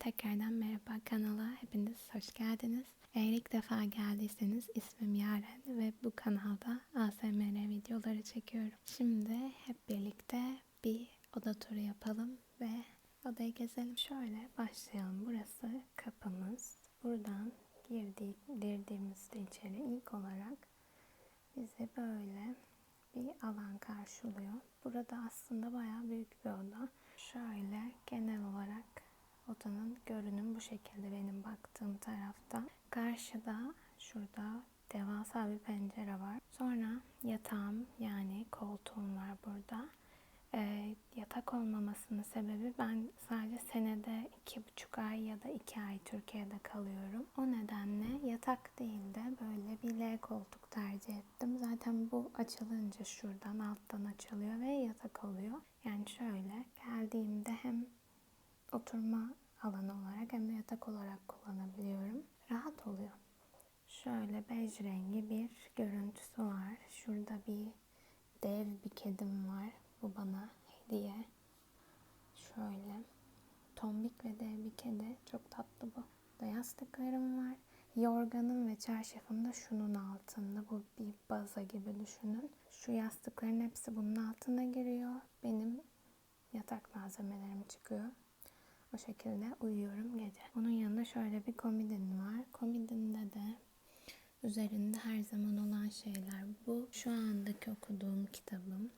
Tekrardan merhaba kanala hepiniz hoş geldiniz. Eğer ilk defa geldiyseniz ismim Yaren ve bu kanalda ASMR videoları çekiyorum. Şimdi hep birlikte bir oda turu yapalım ve odayı gezelim. Şöyle başlayalım. Burası kapımız. Buradan girdiğimizde içeri ilk olarak bizi böyle bir alan karşılıyor. Burada aslında bayağı büyük bir oda. Şöyle genel olarak odanın görünüm bu şekilde benim baktığım tarafta. Karşıda şurada devasa bir pencere var. Sonra yatağım yani koltuğum var burada. Ee, yatak olmamasının sebebi ben sadece senede iki buçuk ay ya da iki ay Türkiye'de kalıyorum. O nedenle yatak değil de böyle bir L koltuk tercih ettim. Zaten bu açılınca şuradan alttan açılıyor ve yatak oluyor. Yani şöyle geldiğimde hem oturma alanı olarak hem de yatak olarak kullanabiliyorum. Rahat oluyor. Şöyle bej rengi bir görüntüsü var. Şurada bir dev bir kedim var. Bu bana hediye. Şöyle tombik ve dev bir kedi. Çok tatlı bu. Da yastıklarım var. Yorganım ve çarşafım da şunun altında. Bu bir baza gibi düşünün. Şu yastıkların hepsi bunun altına giriyor. Benim yatak malzemelerim çıkıyor. O şekilde uyuyorum gece. Onun yanında şöyle bir komodin var. Komodinde de üzerinde her zaman olan şeyler. Bu şu andaki okuduğum kitabım.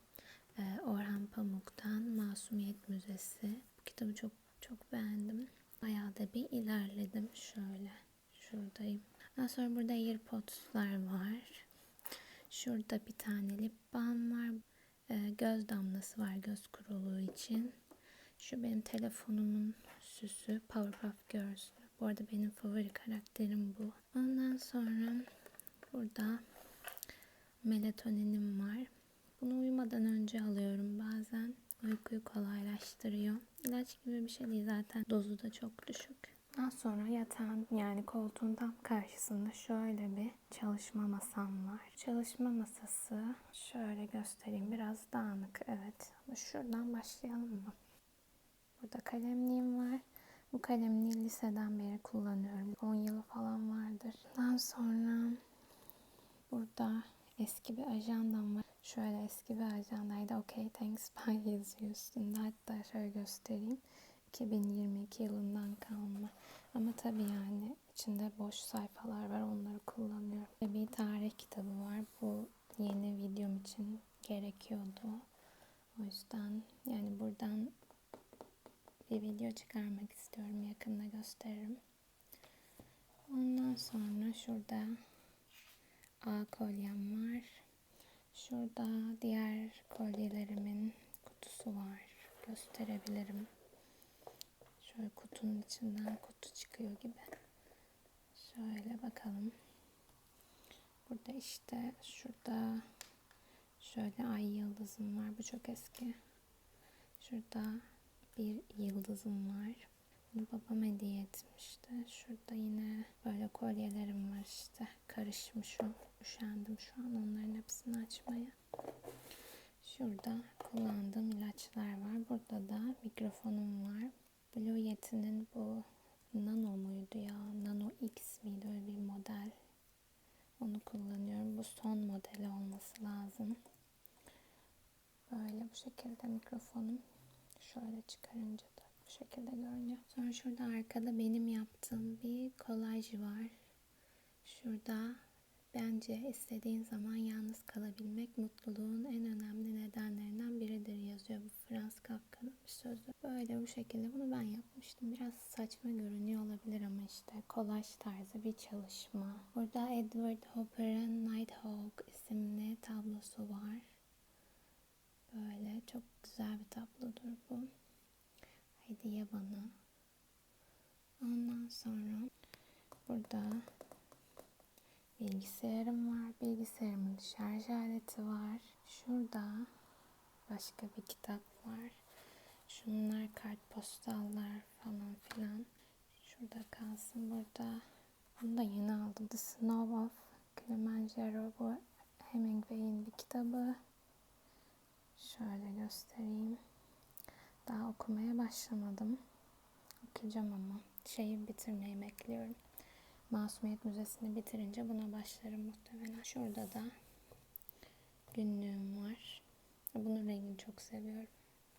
Ee, Orhan Pamuk'tan Masumiyet Müzesi. Bu kitabı çok çok beğendim. Bayağı da bir ilerledim. Şöyle şuradayım. Daha sonra burada AirPods'lar var. Şurada bir tane lip balm var. Ee, göz damlası var göz kuruluğu için. Şu benim telefonumun süsü Powerpuff Girls. Bu arada benim favori karakterim bu. Ondan sonra burada melatoninim var. Bunu uyumadan önce alıyorum bazen. Uykuyu kolaylaştırıyor. İlaç gibi bir şey değil zaten. Dozu da çok düşük. Daha sonra yatağın yani koltuğun tam karşısında şöyle bir çalışma masam var. Çalışma masası şöyle göstereyim. Biraz dağınık evet. Şuradan başlayalım mı? Burada kalemliğim var. Bu kalemliği liseden beri kullanıyorum. 10 yılı falan vardır. Daha sonra burada eski bir ajandam var. Şöyle eski bir ajandaydı. Okay, thanks, bye yazıyor üstünde. Hatta şöyle göstereyim. 2022 yılından kalma. Ama tabii yani içinde boş sayfalar var. Onları kullanıyorum. Bir tarih kitabı var. Bu yeni videom için gerekiyordu. O yüzden yani buradan bir video çıkarmak istiyorum. Yakında gösteririm. Ondan sonra şurada A kolyem var. Şurada diğer kolyelerimin kutusu var. Gösterebilirim. Şöyle kutunun içinden kutu çıkıyor gibi. Şöyle bakalım. Burada işte şurada şöyle ay yıldızım var. Bu çok eski. Şurada bir yıldızım var. Bunu babam hediye etmişti. Şurada yine böyle kolyelerim var işte. Karışmışım. Üşendim şu an onların hepsini açmaya. Şurada kullandığım ilaçlar var. Burada da mikrofonum var. Blue Yeti'nin bu Nano muydu ya? Nano X miydi öyle bir model. Onu kullanıyorum. Bu son modeli olması lazım. Böyle bu şekilde mikrofonum. Şöyle çıkarınca da bu şekilde görünüyor. Sonra şurada arkada benim yaptığım bir kolaj var. Şurada bence istediğin zaman yalnız kalabilmek mutluluğun en önemli nedenlerinden biridir yazıyor. Bu Frans Kafka'nın bir sözü. Böyle bu şekilde bunu ben yapmıştım. Biraz saçma görünüyor olabilir ama işte kolaj tarzı bir çalışma. Burada Edward Hopper'ın Nighthawk isimli tablosu var. Böyle çok güzel bir tablodur bu. Hediye bana. Ondan sonra burada bilgisayarım var. Bilgisayarımın şarj aleti var. Şurada başka bir kitap var. Şunlar kartpostallar falan filan. Şurada kalsın burada. Bunu da yeni aldım. The Snow of Kilimanjaro bu Hemingway'in bir kitabı. Şöyle göstereyim. Daha okumaya başlamadım. bakacağım ama şeyi bitirmeyi bekliyorum. Masumiyet Müzesi'ni bitirince buna başlarım muhtemelen. Şurada da günlüğüm var. Bunun rengini çok seviyorum.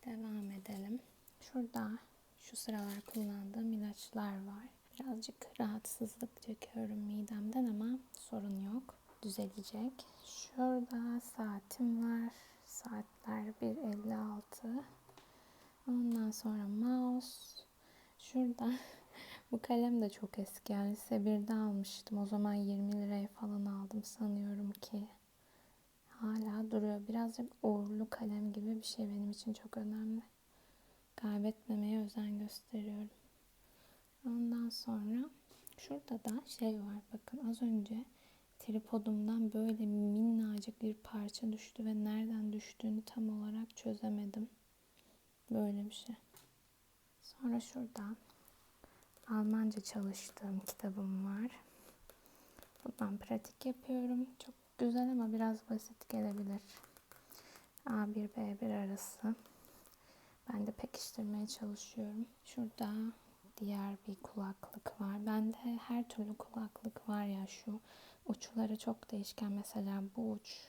Devam edelim. Şurada şu sıralar kullandığım ilaçlar var. Birazcık rahatsızlık çekiyorum midemden ama sorun yok. Düzelecek. Şurada saatim var. Saatler 1.56. Ondan sonra mouse. Şurada bu kalem de çok eski. Yani lise 1'de almıştım. O zaman 20 liraya falan aldım sanıyorum ki. Hala duruyor. Birazcık uğurlu kalem gibi bir şey benim için çok önemli. Kaybetmemeye özen gösteriyorum. Ondan sonra şurada da şey var. Bakın az önce tripodumdan böyle minnacık bir parça düştü ve nereden düştüğünü tam olarak çözemedim. Böyle bir şey. Sonra şurada Almanca çalıştığım kitabım var. Buradan pratik yapıyorum. Çok güzel ama biraz basit gelebilir. A1 B1 arası. Ben de pekiştirmeye çalışıyorum. Şurada diğer bir kulaklık var. Bende her türlü kulaklık var ya şu uçları çok değişken. Mesela bu uç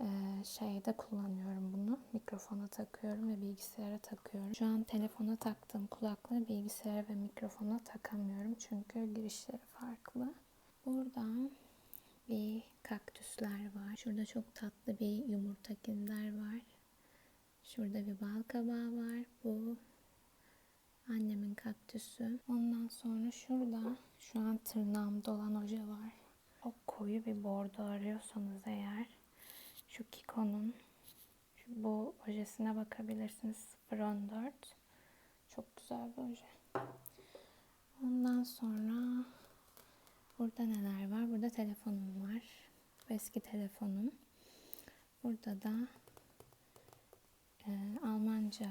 e, şeyde kullanıyorum bunu. Mikrofona takıyorum ve bilgisayara takıyorum. Şu an telefona taktığım kulaklığı bilgisayara ve mikrofona takamıyorum. Çünkü girişleri farklı. Burada bir kaktüsler var. Şurada çok tatlı bir yumurtakinler var. Şurada bir bal kabağı var. Bu annemin kaktüsü. Ondan sonra şurada şu an tırnağımda olan oje var. Çok koyu bir bordo arıyorsanız eğer şu Kiko'nun bu ojesine bakabilirsiniz. 014. Çok güzel bir oje. Ondan sonra burada neler var? Burada telefonum var. Eski telefonum. Burada da e, Almanca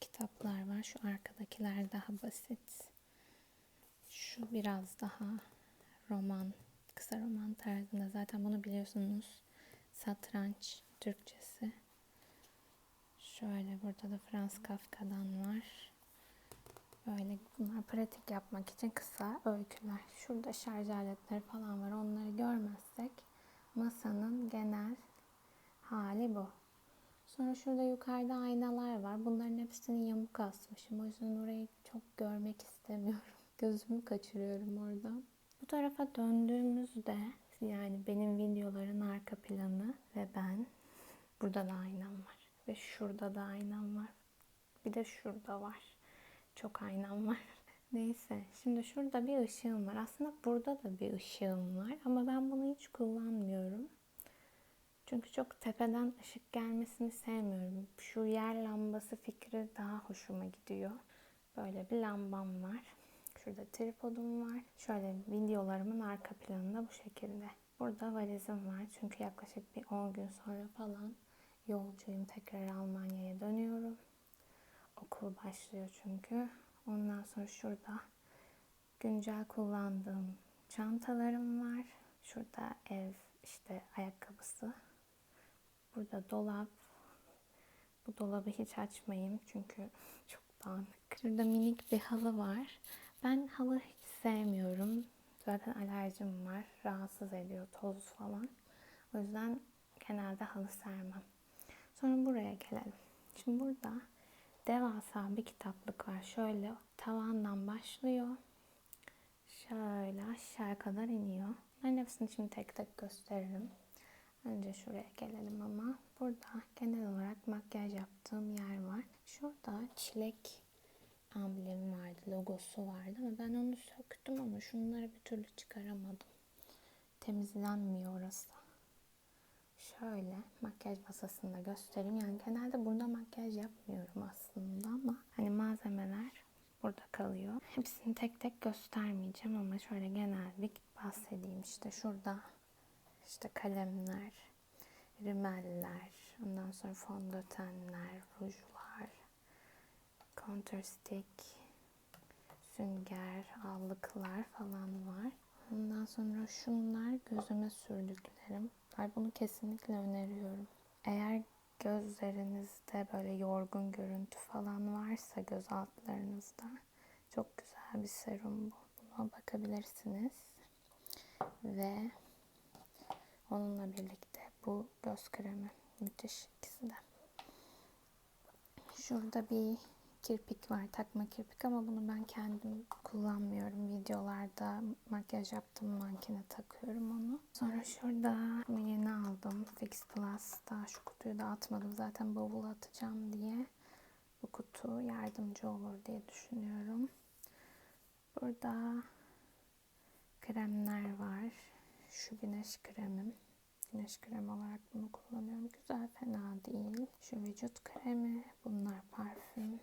kitaplar var. Şu arkadakiler daha basit. Şu biraz daha roman, kısa roman tarzında. Zaten bunu biliyorsunuz. Satranç Türkçesi. Şöyle burada da Frans Kafka'dan var. Böyle bunlar pratik yapmak için kısa öyküler. Şurada şarj aletleri falan var. Onları görmezsek masanın genel hali bu. Sonra şurada yukarıda aynalar var. Bunların hepsini yamuk asmışım. O yüzden orayı çok görmek istemiyorum. Gözümü kaçırıyorum oradan. Bu tarafa döndüğümüzde yani benim videoların arka planı ve ben. Burada da aynam var. Ve şurada da aynam var. Bir de şurada var. Çok aynam var. Neyse. Şimdi şurada bir ışığım var. Aslında burada da bir ışığım var. Ama ben bunu hiç kullanmıyorum. Çünkü çok tepeden ışık gelmesini sevmiyorum. Şu yer lambası fikri daha hoşuma gidiyor. Böyle bir lambam var. Şurada tripodum var. Şöyle videolarımın arka planında bu şekilde. Burada valizim var. Çünkü yaklaşık bir 10 gün sonra falan yolcuyum. Tekrar Almanya'ya dönüyorum. Okul başlıyor çünkü. Ondan sonra şurada güncel kullandığım çantalarım var. Şurada ev işte ayakkabısı. Burada dolap. Bu dolabı hiç açmayayım çünkü çok dağınık. Şurada minik bir halı var. Ben halı hiç sevmiyorum. Zaten alerjim var. Rahatsız ediyor toz falan. O yüzden genelde halı sermem. Sonra buraya gelelim. Şimdi burada devasa bir kitaplık var. Şöyle tavandan başlıyor. Şöyle aşağıya kadar iniyor. Bunların hepsini şimdi tek tek gösteririm. Önce şuraya gelelim ama burada genel olarak makyaj yaptığım yer var. Şurada çilek amblemi vardı, logosu vardı ama ben onu söktüm ama şunları bir türlü çıkaramadım. Temizlenmiyor orası. Şöyle makyaj masasında göstereyim. Yani genelde burada makyaj yapmıyorum aslında ama hani malzemeler burada kalıyor. Hepsini tek tek göstermeyeceğim ama şöyle genel bir bahsedeyim. İşte şurada işte kalemler, rimeller, ondan sonra fondötenler, rujlar, contour stick, sünger, allıklar falan var. Ondan sonra şunlar gözüme sürdüklerim. Ay bunu kesinlikle öneriyorum. Eğer gözlerinizde böyle yorgun görüntü falan varsa göz altlarınızda Çok güzel bir serum bu. Buna bakabilirsiniz. Ve onunla birlikte bu göz kremi. Müthiş ikisi de. Şurada bir kirpik var. Takma kirpik ama bunu ben kendim kullanmıyorum. Videolarda makyaj yaptım mankene takıyorum onu. Sonra şurada bunu yeni aldım. Fix Plus'ta. Şu kutuyu da atmadım. Zaten bavula atacağım diye. Bu kutu yardımcı olur diye düşünüyorum. Burada kremler var. Şu güneş kremim. Güneş kremi olarak bunu kullanıyorum. Güzel, fena değil. Şu vücut kremi. Bunlar parfüm.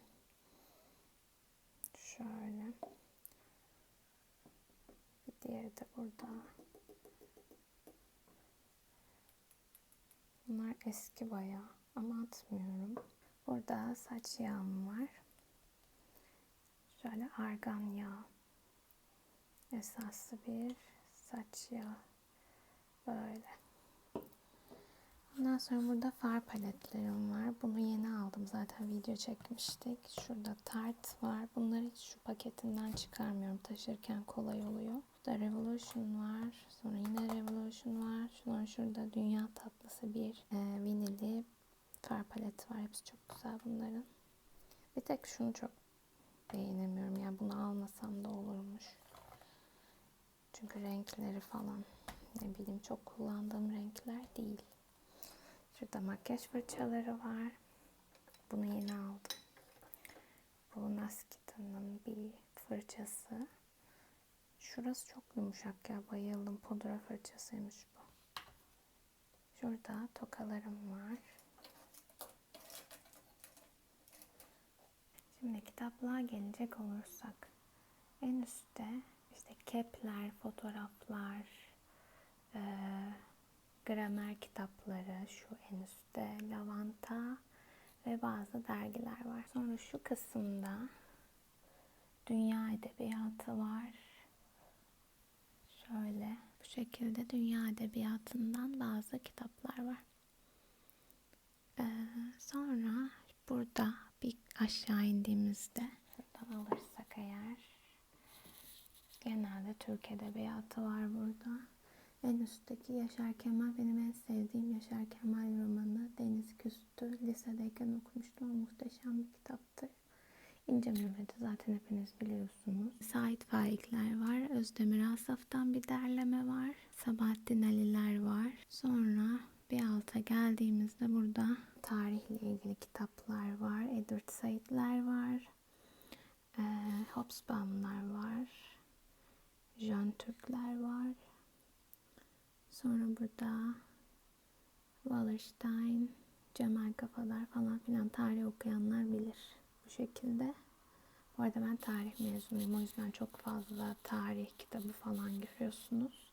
Şöyle. Bir diğeri de burada. Bunlar eski bayağı ama atmıyorum. Burada saç yağım var. Şöyle argan yağı. Esaslı bir saç yağı. Böyle. Ondan sonra burada far paletlerim var. Bunu yeni aldım. Zaten video çekmiştik. Şurada tart var. Hiç şu paketinden çıkarmıyorum. Taşırken kolay oluyor. Burada Revolution var. Sonra yine Revolution var. Sonra şurada dünya tatlısı bir e, vinili far paleti var. Hepsi çok güzel bunların. Bir tek şunu çok beğenemiyorum. Yani bunu almasam da olurmuş. Çünkü renkleri falan ne bileyim çok kullandığım renkler değil. Şurada makyaj fırçaları var. Bunu yeni aldım. Bu Naskita'nın bir fırçası. Şurası çok yumuşak ya. Bayıldım. Pudra fırçasıymış bu. Şurada tokalarım var. Şimdi kitaplığa gelecek olursak en üstte işte kepler, fotoğraflar, ee, gramer kitapları şu en üstte, lavanta ve bazı dergiler var. Sonra şu kısımda dünya edebiyatı var. Şöyle bu şekilde dünya edebiyatından bazı kitaplar var. Ee, sonra burada bir aşağı indiğimizde şuradan alırsak eğer genelde Türk edebiyatı var burada. En üstteki Yaşar Kemal benim en sevdiğim Yaşar Kemal romanı Deniz Küstü. Lisedeyken okumuştum. Muhteşem bir kitaptır. İnce Mehmet'i zaten hepiniz biliyorsunuz. Sait Faikler var. Özdemir Asaf'tan bir derleme var. Sabahattin Aliler var. Sonra bir alta geldiğimizde burada tarihle ilgili kitaplar var. Edward Said'ler var. E, Hobsbawm'lar var. Jean Türkler var. Sonra burada Wallerstein, Cemal Kafalar falan filan tarih okuyanlar bilir bu şekilde. Bu arada ben tarih mezunuyum. O yüzden çok fazla tarih kitabı falan görüyorsunuz.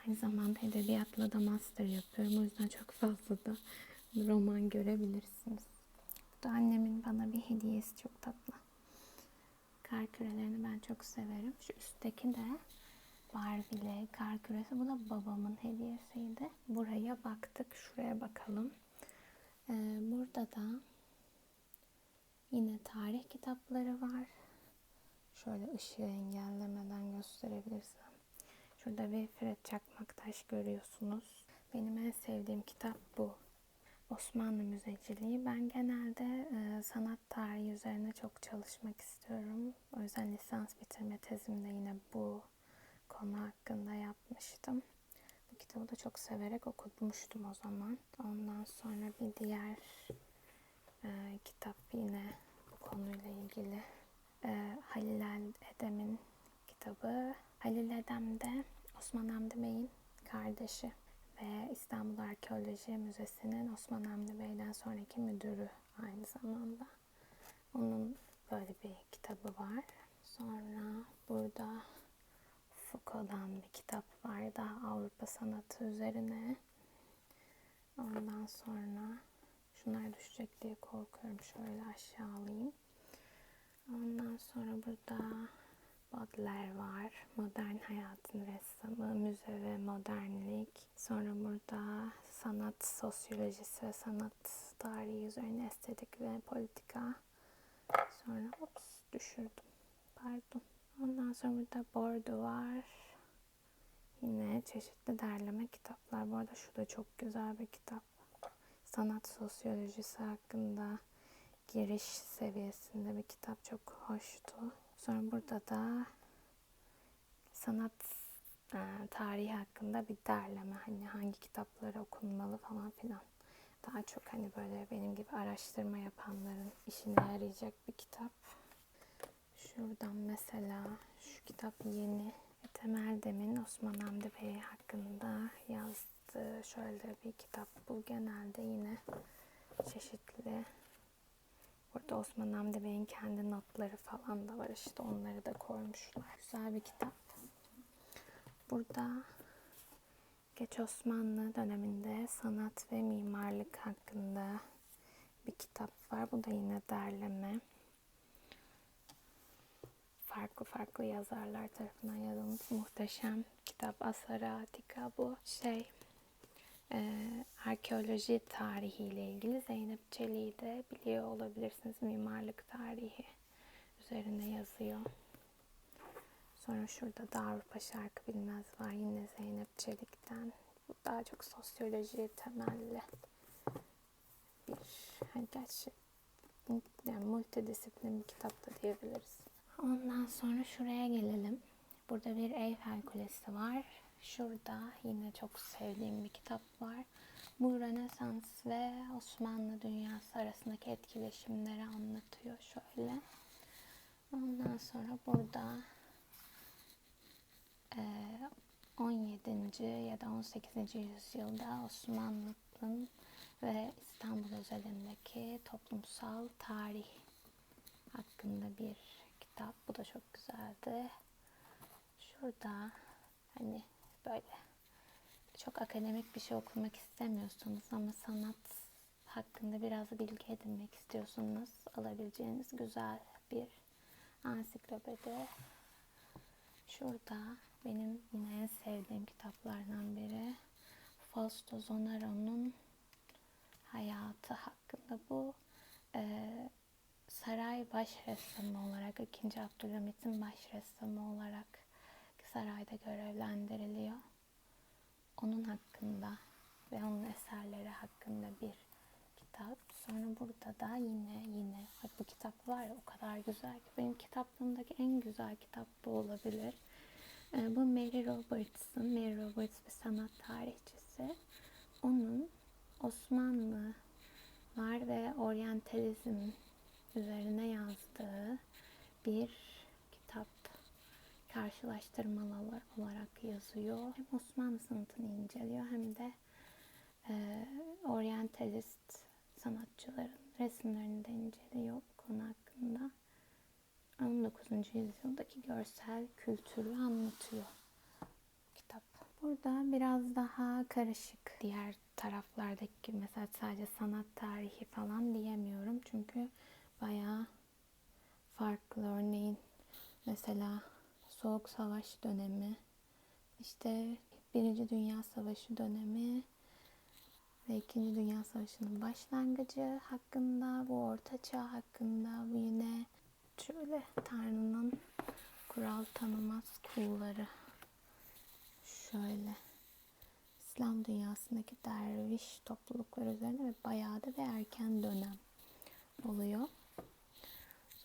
Aynı zamanda edebiyatla da master yapıyorum. O yüzden çok fazla da roman görebilirsiniz. Bu da annemin bana bir hediyesi çok tatlı. Kar kürelerini ben çok severim. Şu üstteki de Barbie'li kar küresi. Bu da babamın hediyesiydi. Buraya baktık. Şuraya bakalım. Ee, burada da yine tarih kitapları var. Şöyle ışığı engellemeden gösterebilirsem. Şurada bir Fred Çakmaktaş görüyorsunuz. Benim en sevdiğim kitap bu. Osmanlı Müzeciliği. Ben genelde e, sanat tarihi üzerine çok çalışmak istiyorum. O yüzden lisans bitirme tezimde yine bu konu hakkında yapmıştım. Bu kitabı da çok severek okumuştum o zaman. Ondan sonra bir diğer e, kitap yine konuyla ilgili. E, Halil Edem'in kitabı. Halil Edem de Osman Hamdi Bey'in kardeşi ve İstanbul Arkeoloji Müzesi'nin Osman Hamdi Bey'den sonraki müdürü aynı zamanda. Onun böyle bir kitabı var. Sonra burada Foucault'dan bir kitap var da Avrupa sanatı üzerine. Ondan sonra şunlar düşecek diye korkuyorum. Şöyle aşağı alayım. Ondan sonra burada Baudelaire var. Modern hayatın ressamı, müze ve modernlik. Sonra burada sanat sosyolojisi ve sanat tarihi üzerine estetik ve politika. Sonra ops düşürdüm. pardon. Ondan sonra burada bordo var. Yine çeşitli derleme kitaplar. Bu arada şu da çok güzel bir kitap. Sanat sosyolojisi hakkında giriş seviyesinde bir kitap çok hoştu. Sonra burada da sanat e, tarihi hakkında bir derleme. Hani hangi kitapları okunmalı falan filan. Daha çok hani böyle benim gibi araştırma yapanların işine yarayacak bir kitap. Şuradan mesela şu kitap yeni. Ethem Erdem'in Osman Hamdi Bey hakkında yazdığı şöyle bir kitap. Bu genelde yine çeşitli Burada Osman Hamdi Bey'in kendi notları falan da var işte onları da koymuşlar. Güzel bir kitap. Burada Geç Osmanlı döneminde sanat ve mimarlık hakkında bir kitap var. Bu da yine derleme. Farklı farklı yazarlar tarafından yazılmış muhteşem kitap. Asara Atika bu şey e, arkeoloji tarihiyle ilgili Zeynep Çelik'i de biliyor olabilirsiniz. Mimarlık tarihi üzerine yazıyor. Sonra şurada da Avrupa Şarkı Bilmez var. Yine Zeynep Çelik'ten. Bu daha çok sosyoloji temelli bir hani gerçi yani multidisiplin bir kitap da diyebiliriz. Ondan sonra şuraya gelelim. Burada bir Eyfel Kulesi var. Şurada yine çok sevdiğim bir kitap var. Bu Rönesans ve Osmanlı dünyası arasındaki etkileşimleri anlatıyor şöyle. Ondan sonra burada 17. ya da 18. yüzyılda Osmanlı'nın ve İstanbul özelindeki toplumsal tarih hakkında bir kitap. Bu da çok güzeldi. Şurada hani böyle çok akademik bir şey okumak istemiyorsanız ama sanat hakkında biraz bilgi edinmek istiyorsanız alabileceğiniz güzel bir ansiklopedi. Şurada benim yine en sevdiğim kitaplardan biri Fausto Zonaro'nun hayatı hakkında bu e, saray baş ressamı olarak 2. Abdülhamit'in baş ressamı olarak sarayda görevlendiriliyor. Onun hakkında ve onun eserleri hakkında bir kitap. Sonra burada da yine yine bu kitap var ya o kadar güzel ki benim kitaplığımdaki en güzel kitap bu olabilir. Ee, bu Mary Roberts'ın, Mary Roberts bir sanat tarihçisi. Onun Osmanlı var ve oryantalizm üzerine yazdığı bir karşılaştırmalar olarak yazıyor. Hem Osmanlı sanatını inceliyor hem de e, oryantalist sanatçıların resimlerini de inceliyor bu konu hakkında. 19. yüzyıldaki görsel kültürü anlatıyor kitap. Burada biraz daha karışık diğer taraflardaki mesela sadece sanat tarihi falan diyemiyorum. Çünkü bayağı farklı örneğin mesela Soğuk Savaş dönemi işte Birinci Dünya Savaşı dönemi ve İkinci Dünya Savaşı'nın başlangıcı hakkında, bu Orta Çağ hakkında, bu yine Şöyle Tanrı'nın kural tanımaz kulları. Şöyle. İslam dünyasındaki derviş topluluklar üzerine ve bayağı da bir erken dönem oluyor.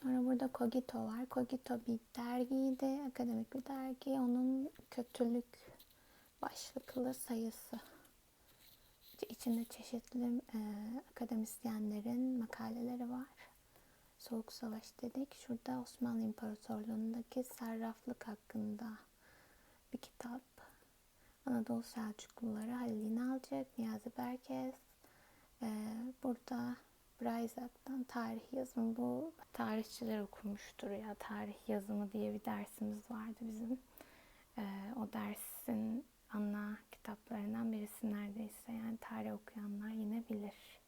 Sonra burada Kogito var. Kogito bir dergiydi, akademik bir dergi. Onun kötülük başlıklı sayısı. İçinde çeşitli e, akademisyenlerin makaleleri var. Soğuk Savaş dedik. Şurada Osmanlı İmparatorluğu'ndaki sarraflık hakkında bir kitap. Anadolu Selçukluları Halil İnalcık, Niyazi Berkes. Ee, burada Breizak'tan tarih yazımı. Bu tarihçiler okumuştur ya tarih yazımı diye bir dersimiz vardı bizim. Ee, o dersin ana kitaplarından birisi neredeyse. Yani tarih okuyanlar yine bilir.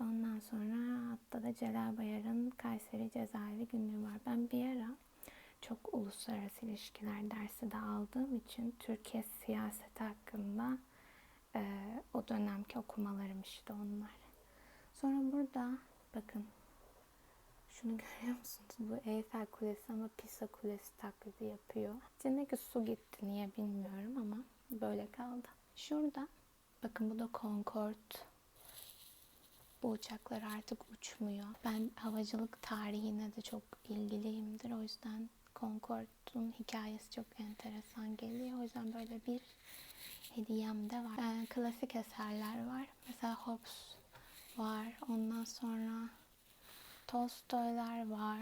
Ondan sonra hatta da Celal Bayar'ın Kayseri Cezaevi günlüğü var. Ben bir ara çok uluslararası ilişkiler dersi de aldığım için Türkiye siyaseti hakkında e, o dönemki okumalarım işte onlar. Sonra burada bakın Şunu görüyor musunuz? Bu Eyfel Kulesi ama Pisa Kulesi taklidi yapıyor. İçindeki su gitti niye bilmiyorum ama böyle kaldı. Şurada bakın bu da Concorde. Bu uçaklar artık uçmuyor. Ben havacılık tarihine de çok ilgiliyimdir. O yüzden Concorde'un hikayesi çok enteresan geliyor. O yüzden böyle bir hediyem de var. Ee, klasik eserler var. Mesela Hobbes var. Ondan sonra Tolstoylar var.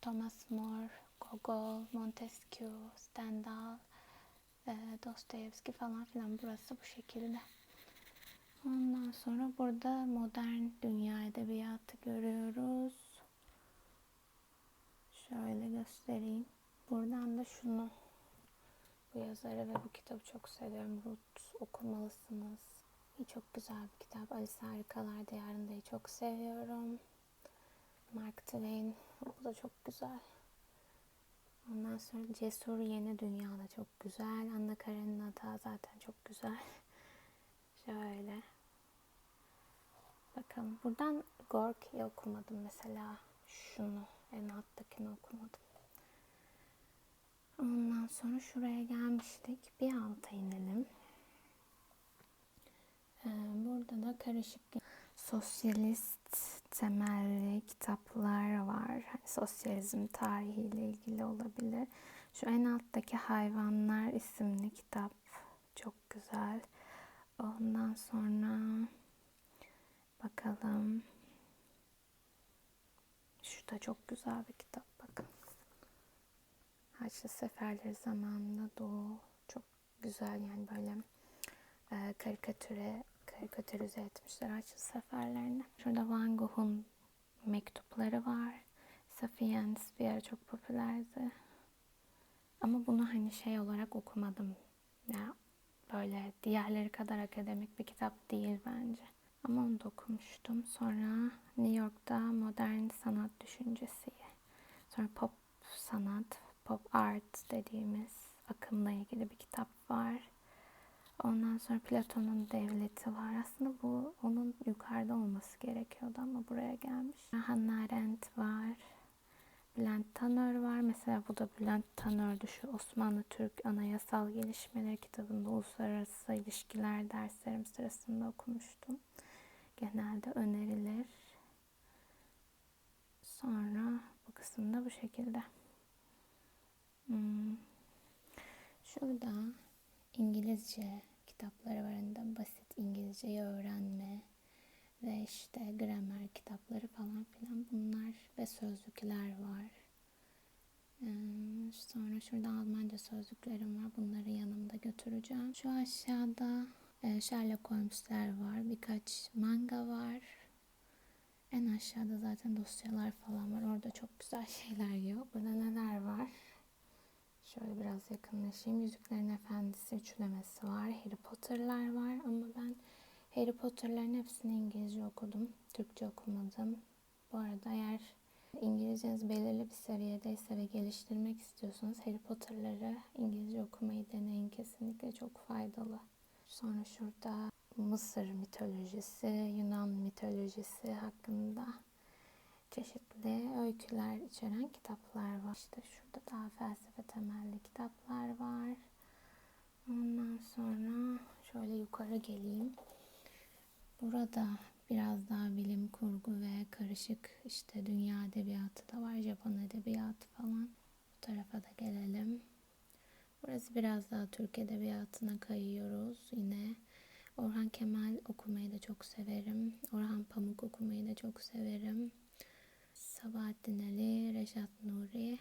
Thomas More, Gogol, Montesquieu, Stendhal, Dostoyevski falan filan. Burası bu şekilde. Ondan sonra burada modern dünya edebiyatı görüyoruz. Şöyle göstereyim. Buradan da şunu bu yazarı ve bu kitabı çok seviyorum. Ruth okumalısınız. Çok güzel bir kitap. Alice Harikalar Diyarında'yı çok seviyorum. Mark Twain. Bu da çok güzel. Ondan sonra Cesur Yeni Dünya da çok güzel. Anna Karenina da zaten çok güzel. Şöyle. Bakalım. Buradan Gorky'yi okumadım mesela. Şunu. En alttakini okumadım. Ondan sonra şuraya gelmiştik. Bir alta inelim. Ee, burada da karışık sosyalist temelli kitaplar var. Hani sosyalizm tarihiyle ilgili olabilir. Şu en alttaki Hayvanlar isimli kitap çok güzel. Ondan sonra bakalım. Şu da çok güzel bir kitap bakın. Haçlı Seferleri zamanında Doğu çok güzel yani böyle e, karikatüre karikatürize etmişler Haçlı Seferlerini. Şurada Van Gogh'un mektupları var. Sapiens bir ara çok popülerdi. Ama bunu hani şey olarak okumadım. Ya böyle diğerleri kadar akademik bir kitap değil bence. Ama onu da okumuştum. Sonra New York'ta modern sanat düşüncesi. Sonra pop sanat, pop art dediğimiz akımla ilgili bir kitap var. Ondan sonra Platon'un devleti var. Aslında bu onun yukarıda olması gerekiyordu ama buraya gelmiş. Hannah Arendt var. Bülent Tanör var. Mesela bu da Bülent Tanör'dü. Şu Osmanlı Türk Anayasal Gelişmeleri kitabında uluslararası ilişkiler derslerim sırasında okumuştum. Genelde önerilir. Sonra bu kısımda bu şekilde. Hmm. Şurada İngilizce kitapları var. Yani basit İngilizceyi öğrenme ve işte gramer kitapları falan filan bunlar ve sözlükler var. Ee, sonra şurada Almanca sözlüklerim var. Bunları yanımda götüreceğim. Şu aşağıda e, Sherlock Holmes'ler var. Birkaç manga var. En aşağıda zaten dosyalar falan var. Orada çok güzel şeyler yok. Burada neler var? Şöyle biraz yakınlaşayım. Yüzüklerin Efendisi üçlemesi var. Harry Potter'lar var ama ben Harry Potter'ların hepsini İngilizce okudum. Türkçe okumadım. Bu arada eğer İngilizceniz belirli bir seviyedeyse ve geliştirmek istiyorsanız Harry Potter'ları İngilizce okumayı deneyin. Kesinlikle çok faydalı. Sonra şurada Mısır mitolojisi, Yunan mitolojisi hakkında çeşitli öyküler içeren kitaplar var. İşte şurada daha felsefe temelli kitaplar var. Ondan sonra şöyle yukarı geleyim. Burada biraz daha bilim kurgu ve karışık işte dünya edebiyatı da var. Japon edebiyatı falan. Bu tarafa da gelelim. Burası biraz daha Türk edebiyatına kayıyoruz. Yine Orhan Kemal okumayı da çok severim. Orhan Pamuk okumayı da çok severim. Sabahattin Ali, Reşat Nuri,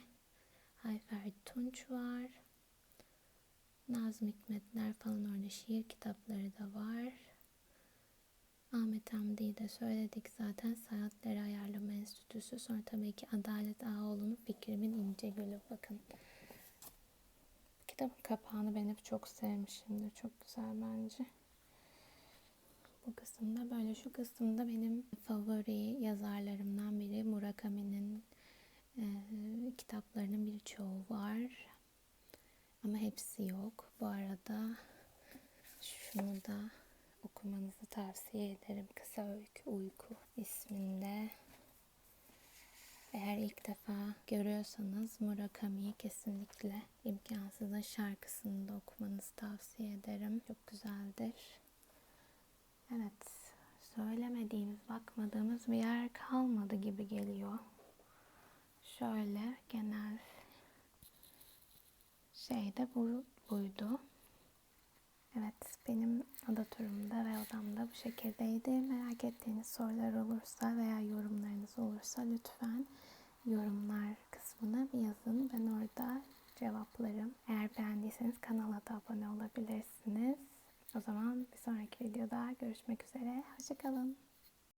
Ayfer Tunç var. Nazım Hikmetler falan orada şiir kitapları da var. Ahmet Hamdi'yi de söyledik zaten. Saatleri Ayarlama Enstitüsü. Sonra tabii ki Adalet Ağoğlu'nun Fikrimin İnce Gülü. Bakın. Kitabın kapağını ben hep çok sevmişimdir. Çok güzel bence. Bu kısımda böyle. Şu kısımda benim favori yazarlarımdan biri Murakami'nin e, kitaplarının birçoğu var. Ama hepsi yok. Bu arada şunu da okumanızı tavsiye ederim. Kısa Öykü Uyku isminde. Eğer ilk defa görüyorsanız Murakami'yi kesinlikle imkansızın şarkısını da okumanızı tavsiye ederim. Çok güzeldir. Evet, söylemediğimiz, bakmadığımız bir yer kalmadı gibi geliyor. Şöyle genel şey de bu, buydu. Evet, benim oda turumda ve odamda bu şekildeydi. Merak ettiğiniz sorular olursa veya yorumlarınız olursa lütfen yorumlar kısmına bir yazın. Ben orada cevaplarım. Eğer beğendiyseniz kanala da abone olabilirsiniz. O zaman bir sonraki videoda görüşmek üzere. Hoşçakalın.